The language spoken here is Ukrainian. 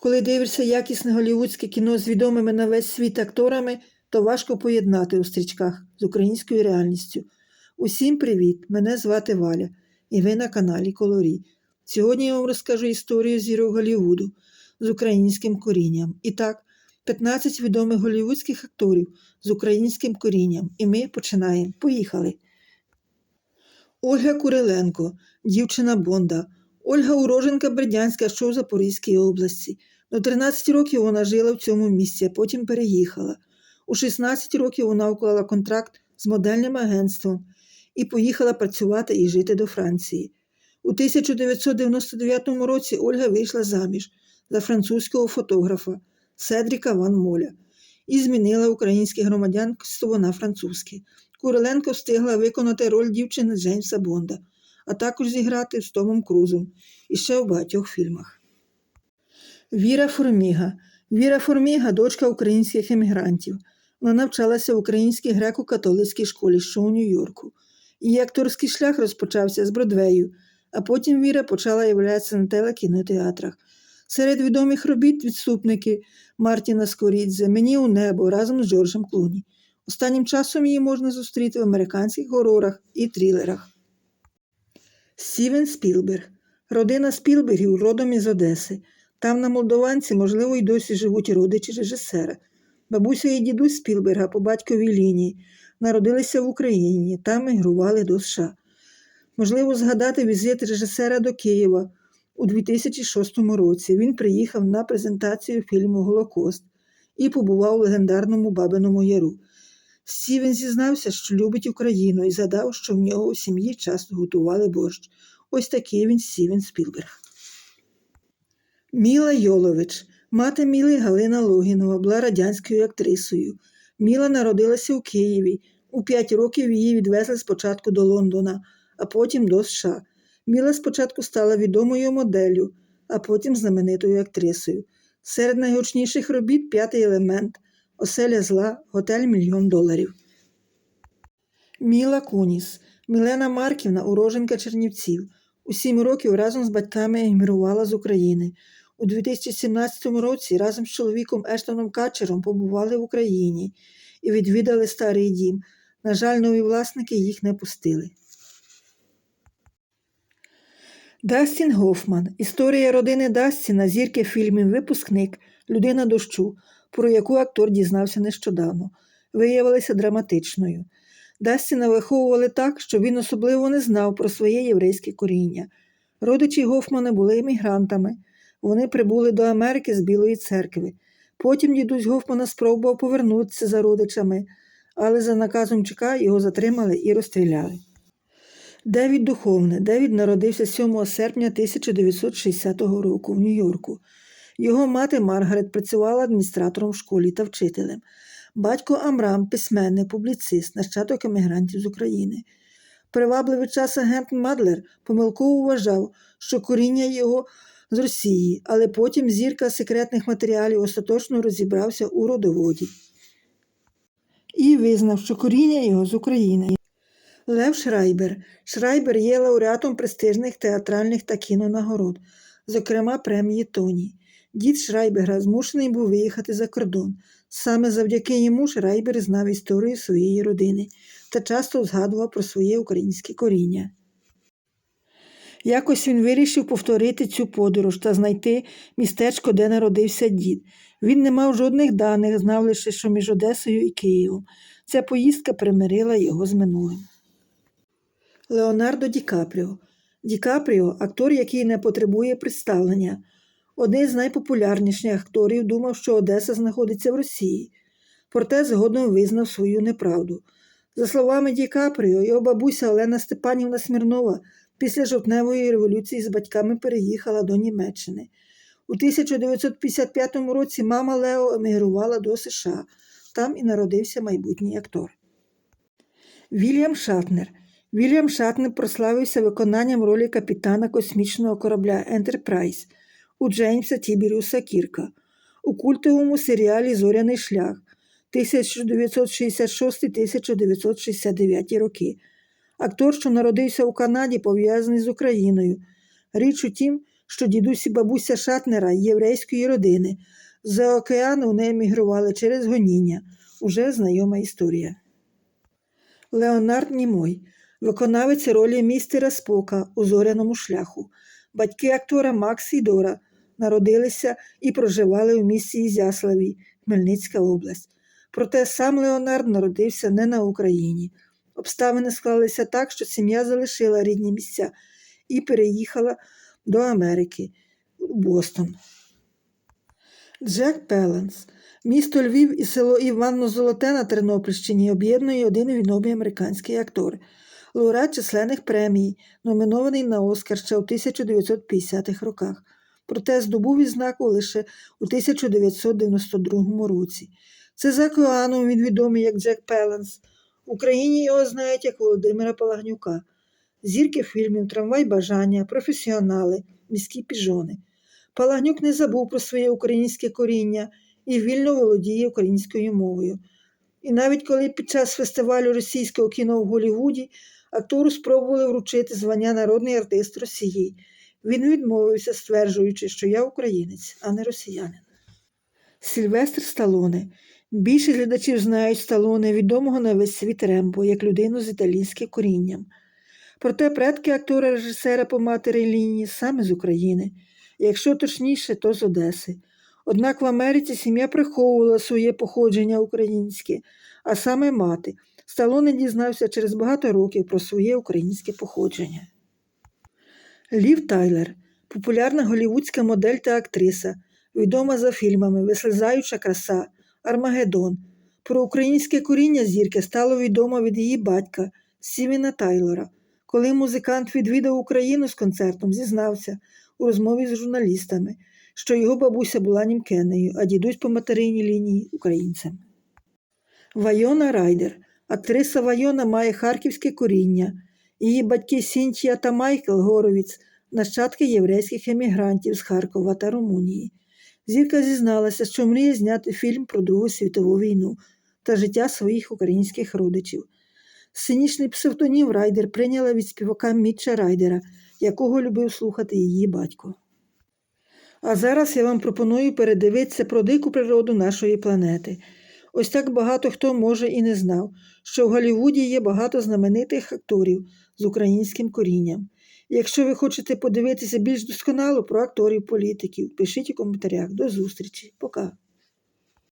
Коли дивишся якісне голівудське кіно з відомими на весь світ акторами, то важко поєднати у стрічках з українською реальністю. Усім привіт! Мене звати Валя, і ви на каналі Колорі. Сьогодні я вам розкажу історію зірок Голівуду з українським корінням. І так, 15 відомих голівудських акторів з українським корінням. І ми починаємо. Поїхали! Ольга Куриленко, дівчина Бонда. Ольга уроженка Бердянська, що в Запорізькій області. До 13 років вона жила в цьому місці, а потім переїхала. У 16 років вона уклала контракт з модельним агентством і поїхала працювати і жити до Франції. У 1999 році Ольга вийшла заміж за французького фотографа Седріка Ван Моля і змінила українське громадянство на французьке. Куриленко встигла виконати роль дівчини Джеймса Бонда, а також зіграти з Томом Крузом і ще у багатьох фільмах. Віра Форміга. Віра Форміга дочка українських емігрантів. Вона навчалася в українській греко-католицькій школі, що у Нью-Йорку. Її акторський шлях розпочався з Бродвею, а потім Віра почала являтися на телекінотеатрах. Серед відомих робіт відступники Мартіна Скорідзе, Мені у небо разом з Джорджем Клуні. Останнім часом її можна зустріти в американських горорах і трилерах. Стівен Спілберг. Родина Спілбергів родом із Одеси. Там на Молдованці, можливо, й досі живуть родичі режисера. Бабуся і дідусь Спілберга по батьковій лінії народилися в Україні, там мігрували до США. Можливо, згадати візит режисера до Києва у 2006 році. Він приїхав на презентацію фільму Голокост і побував у легендарному Бабиному Яру. Стівен зізнався, що любить Україну і згадав, що в нього у сім'ї часто готували борщ. Ось такий він Стівен Спілберг. Міла Йолович. Мати Міли Галина Логінова була радянською актрисою. Міла народилася у Києві. У п'ять років її відвезли спочатку до Лондона, а потім до США. Міла спочатку стала відомою моделлю, а потім знаменитою актрисою. Серед найгучніших робіт п'ятий елемент, оселя зла, готель мільйон доларів. Міла Куніс. Мілена Марківна, уроженка Чернівців. У сім років разом з батьками емігрувала з України. У 2017 році разом з чоловіком Ештоном Качером побували в Україні і відвідали старий дім. На жаль, нові власники їх не пустили. Дастін Гофман. Історія родини Дастіна, зірки фільмів Випускник, Людина дощу, про яку актор дізнався нещодавно, виявилася драматичною. Дастіна виховували так, що він особливо не знав про своє єврейське коріння. Родичі Гофмана були емігрантами. Вони прибули до Америки з Білої церкви. Потім дідусь Гофмана спробував повернутися за родичами, але за наказом ЧК його затримали і розстріляли. Девід Духовне. Девід народився 7 серпня 1960 року в Нью-Йорку. Його мати Маргарет працювала адміністратором в школі та вчителем. Батько Амрам, письменник, публіцист, нащадок емігрантів з України. Привабливий час агент Мадлер помилково вважав, що коріння його з Росії, але потім зірка секретних матеріалів остаточно розібрався у родоводі і визнав, що коріння його з України. Лев Шрайбер. Шрайбер є лауреатом престижних театральних та кінонагород, зокрема премії Тоні. Дід Шрайбера змушений був виїхати за кордон. Саме завдяки йому Шрайбер знав історію своєї родини та часто згадував про своє українське коріння. Якось він вирішив повторити цю подорож та знайти містечко, де народився дід. Він не мав жодних даних, знав лише, що між Одесою і Києвом. Ця поїздка примирила його з минулим. Леонардо Ді Капріо. Ді Капріо – актор, який не потребує представлення. Один з найпопулярніших акторів думав, що Одеса знаходиться в Росії. Проте згодом визнав свою неправду. За словами Ді Капріо, його бабуся Олена Степанівна Смірнова після жовтневої революції з батьками переїхала до Німеччини. У 1955 році мама Лео емігрувала до США. Там і народився майбутній актор. Вільям Шатнер. Вільям Шатнер прославився виконанням ролі капітана космічного корабля Ентерпрайз у Джеймса Тіберюса Кірка у культовому серіалі Зоряний шлях 1966-1969 роки. Актор, що народився у Канаді, пов'язаний з Україною. Річ у тім, що дідусь і бабуся Шатнера єврейської родини. За океану вони емігрували через гоніння. Уже знайома історія. Леонард Німой, виконавець ролі містера Спока у зоряному шляху. Батьки актора Макс і Дора народилися і проживали у місті Ізяславі, Хмельницька область. Проте сам Леонард народився не на Україні. Обставини склалися так, що сім'я залишила рідні місця і переїхала до Америки, у Бостон. Джек Пеленс. Місто Львів і село Іванно-Золоте на Тернопільщині об'єднує один відомий американський актор, лауреат численних премій, номінований на Оскар ще у 1950-х роках. Проте здобув відзнаку лише у 1992 році. Це за океаном він відомий як Джек Пеленс. В Україні його знають як Володимира Палагнюка. Зірки фільмів Трамвай бажання, професіонали, міські піжони. Палагнюк не забув про своє українське коріння і вільно володіє українською мовою. І навіть коли під час фестивалю російського кіно в Голлівуді актору спробували вручити звання народний артист Росії, він відмовився, стверджуючи, що я українець, а не росіянин. Сільвестр Сталоне. Більшість глядачів знають Сталоне, відомого на весь світ Рембо, як людину з італійським корінням. Проте предки актора режисера по матері лінії саме з України, якщо точніше, то з Одеси. Однак в Америці сім'я приховувала своє походження українське, а саме мати. Сталоне дізнався через багато років про своє українське походження. Лів Тайлер популярна голівудська модель та актриса, відома за фільмами Вислизаюча краса, Армагеддон. Про українське коріння зірки стало відомо від її батька Стівена Тайлора. Коли музикант відвідав Україну з концертом, зізнався у розмові з журналістами, що його бабуся була німкенею, а дідусь по материнній лінії українцем. Вайона Райдер. Актриса Вайона має харківське коріння. Її батьки Сінтія та Майкл Горовіц нащадки єврейських емігрантів з Харкова та Румунії. Зірка зізналася, що мріє зняти фільм про Другу світову війну та життя своїх українських родичів. Сценічний псевдонім Райдер прийняла від співака Мітча Райдера, якого любив слухати її батько. А зараз я вам пропоную передивитися про дику природу нашої планети. Ось так багато хто може і не знав, що в Голлівуді є багато знаменитих акторів з українським корінням. Якщо ви хочете подивитися більш досконало про акторів політиків, пишіть у коментарях. До зустрічі. Пока.